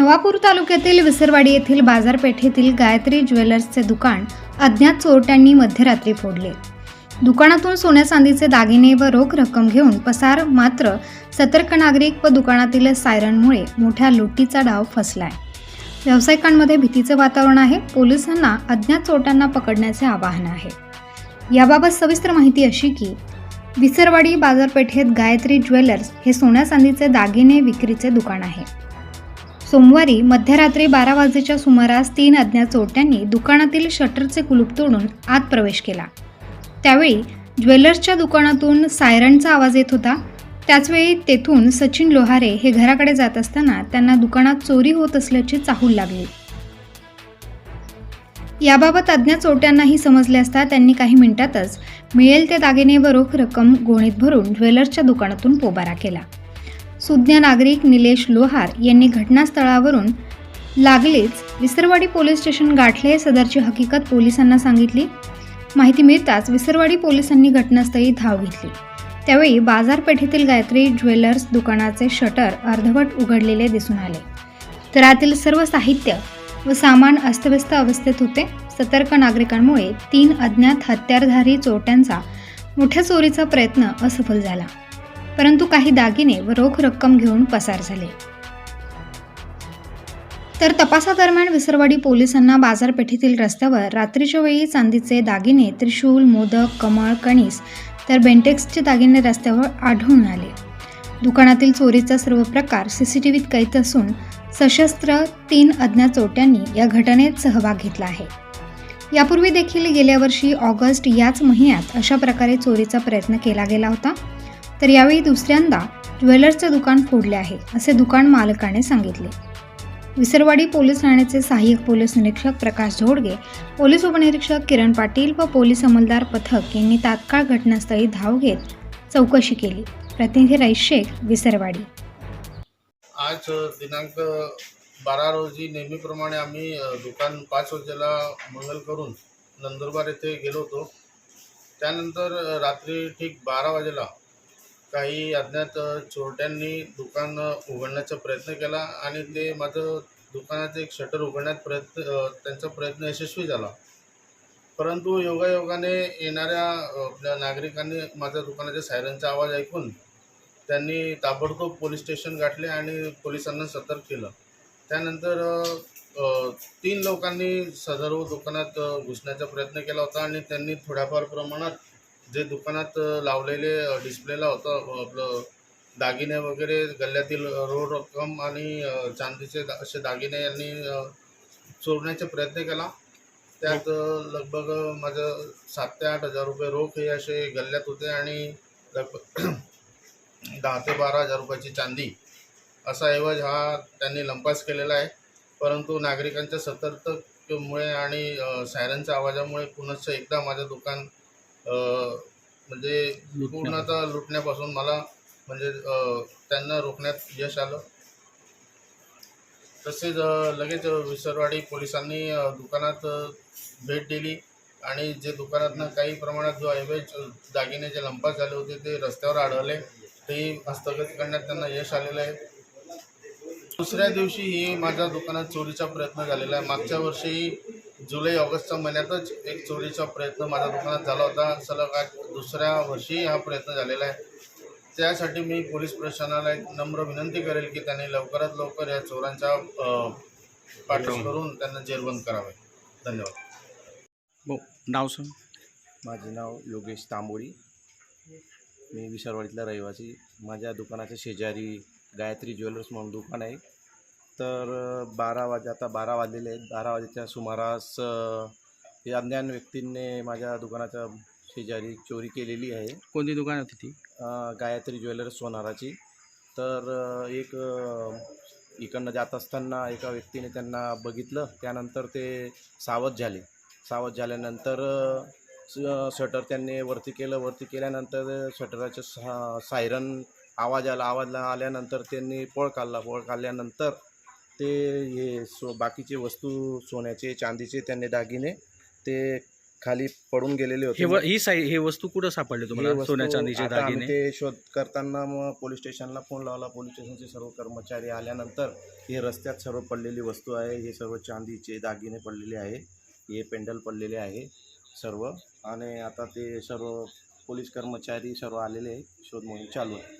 नवापूर तालुक्यातील विसरवाडी येथील बाजारपेठेतील गायत्री ज्वेलर्सचे दुकान अज्ञात चोरट्यांनी मध्यरात्री फोडले. दुकानातून सोन्या चांदीचे दागिने व रोख रक्कम घेऊन पसार मात्र सतर्क नागरिक व दुकानातील सायरनमुळे मोठ्या लुटीचा डाव फसलाय. व्यावसायिकांमध्ये भीतीचं वातावरण आहे. पोलिसांना अज्ञात चोरट्यांना पकडण्याचे आवाहन आहे. याबाबत सविस्तर माहिती अशी की विसरवाडी बाजारपेठेत गायत्री ज्वेलर्स हे सोन्या चांदीचे दागिने विक्रीचे दुकान आहे. सोमवारी मध्यरात्री बारा वाजेच्या सुमारास तीन अज्ञात चोरट्यांनी दुकानातील शटरचे कुलूप तोडून आत प्रवेश केला. त्यावेळी ज्वेलर्सच्या दुकानातून सायरनचा आवाज येत होता. त्याचवेळी तेथून सचिन लोहारे हे घराकडे जात असताना त्यांना दुकानात चोरी होत असल्याची चाहूल लागली. याबाबत अज्ञात चोरट्यांनाही समजले असता त्यांनी काही मिनिटातच मिळेल ते दागिने व रोख रक्कम गोणीत भरून ज्वेलर्सच्या दुकानातून पोबारा केला. सुज्ञ नागरिक निलेश लोहार यांनी घटनास्थळावरून लागलीच विसरवाडी पोलीस स्टेशन गाठले सदरची हकीकत पोलिसांना सांगितली. माहिती मिळताच विसरवाडी पोलिसांनी घटनास्थळी धाव घेतली. त्यावेळी बाजारपेठेतील गायत्री ज्वेलर्स दुकानाचे शटर अर्धवट उघडलेले दिसून आले. तर आतील सर्व साहित्य व सामान अस्तव्यस्त अवस्थेत होते. सतर्क नागरिकांमुळे तीन अज्ञात हत्यारधारी चोरट्यांचा मोठ्या चोरीचा प्रयत्न असफल झाला. परंतु काही दागिने व रोख रक्कम घेऊन पसार झाले. तर तपासादरम्यान विसरवाडी पोलिसांना बाजारपेठेतील रस्त्यावर रात्रीच्या वेळी चांदीचे दागिने त्रिशूल मोदक कमळ कणीस तर बेंटेक्सचे दागिने रस्त्यावर आढळून आले. दुकानातील चोरीचा सर्व प्रकार सीसीटीव्हीत कैद असून सशस्त्र तीन अज्ञात चोट्यांनी या घटनेत सहभाग घेतला आहे. यापूर्वी देखील गेल्या वर्षी ऑगस्ट याच महिन्यात अशा प्रकारे चोरीचा प्रयत्न केला गेला होता. तर यावेळी दुसऱ्यांदा ज्वेलर्सचं दुकान फोडले आहे असे दुकान मालकाने सांगितले. विसरवाडी पोलीस ठाण्याचे सहाय्यक पोलीस निरीक्षक प्रकाश झोडगे पोलीस उपनिरीक्षक किरण पाटील व पोलीस अंमलदार पथक यांनी तात्काळ घटनास्थळी धाव घेत चौकशी केली. प्रतिनिधी रईस शेख विसरवाडी. आज दिनांक बारा रोजी नेहमीप्रमाणे आम्ही दुकान पाच वाजेला मंगल करून नंदुरबार येथे गेलो होतो. त्यानंतर रात्री ठीक बारा वाजेला काही अज्ञात चोरट्यांनी दुकान उघडण्याचा प्रयत्न केला आणि ते माझं दुकानाचं एक शटर उघडण्यात प्रयत्न त्यांचा प्रयत्न यशस्वी झाला. परंतु योगायोगाने येणाऱ्या आपल्या नागरिकांनी माझ्या दुकानाच्या सायरनचा आवाज ऐकून त्यांनी ताबडतोब पोलीस स्टेशन गाठले आणि पोलिसांना सतर्क केलं. त्यानंतर तीन लोकांनी सदर दुकानात घुसण्याचा प्रयत्न केला होता आणि त्यांनी थोड्याफार प्रमाणात जे दुकानात लावलेले डिस्प्लेला होतं आपलं दागिने वगैरे गल्ल्यातील रोड रक्कम आणि चांदीचे दा असे दागिने यांनी चोरण्याचा प्रयत्न केला. त्यात लगभग माझं सात ते आठ हजार रुपये रोख हे असे गल्ल्यात होते आणि लगभग दहा ते बारा हजार रुपयाची चांदी असा ऐवज हा त्यांनी लंपास केलेला आहे. परंतु नागरिकांच्या सतर्कतेमुळे आणि सायरनच्या आवाजामुळे पुनश्च एकदा माझं दुकान म्हणजे पूर्णतः लुटण्यापासून मला म्हणजे त्यांना रोखण्यात यश आलं. तसेच लगेच विसरवाडी पोलिसांनी दुकानात भेट दिली आणि जे दुकानातनं काही प्रमाणात जो ऐवज दागिने जे लंपास झाले होते ते रस्त्यावर आढळले. तेही हस्तगत करण्यात त्यांना यश आलेलं आहे. दुसऱ्या दिवशीही माझ्या दुकानात चोरीचा प्रयत्न झालेला आहे. मागच्या वर्षी जुलै ऑगस्टच्या महिन्यातच एक चोरीचा प्रयत्न माझ्या दुकानात झाला होता. सलग आज दुसऱ्या वर्षी हा प्रयत्न झालेला आहे. त्यासाठी मी पोलीस प्रशासनाला एक नम्र विनंती करेल की त्यांनी लवकरात लवकर या चोरांचा अ, पाठस करून त्यांना जेरबंद करावे. धन्यवाद. हो नाव सांग. माझे नाव योगेश तांबोळी. मी विसरवाडीतला रहिवासी. माझ्या दुकानाच्या शेजारी गायत्री ज्वेलर्स म्हणून दुकान आहे. तर बारा वाजे आता बारा वाजलेले आहेत. बारा वाजेच्या सुमारास या अज्ञान व्यक्तींनी माझ्या दुकानाच्या शेजारी चोरी केलेली आहे. कोणती दुकान होती ती? गायत्री ज्वेलर्स सोनाराची. तर एक इकडनं जात असताना एका व्यक्तीने त्यांना बघितलं. त्यानंतर ते सावध झाले. सावध झाल्यानंतर शटर त्यांनी वरती केलं. वरती केल्यानंतर शटराचं सा सायरन आवाज आला आवाज आल्यानंतर त्यांनी पळ काढला. पळ काढल्यानंतर ते हे सो बाकीचे वस्तू सोन्याचे चांदीचे त्यांनी दागिने ते खाली पडून गेलेले हे होते ही साई हे वस्तू कुठं सापडले हे तुम्हाला? वस्तू सोन्या चांदीचे आता आम्ही दागिने? ते शोध करताना मग पोलीस स्टेशनला फोन लावला. पोलीस स्टेशनचे सर्व कर्मचारी आल्यानंतर हे रस्त्यात सर्व पडलेली वस्तू आहे. हे सर्व चांदीचे दागिने पडलेले आहे. हे पेंडल पडलेले आहे सर्व. आणि आता ते सर्व पोलीस कर्मचारी सर्व आलेले आहे शोध मोहीम चालू आहे.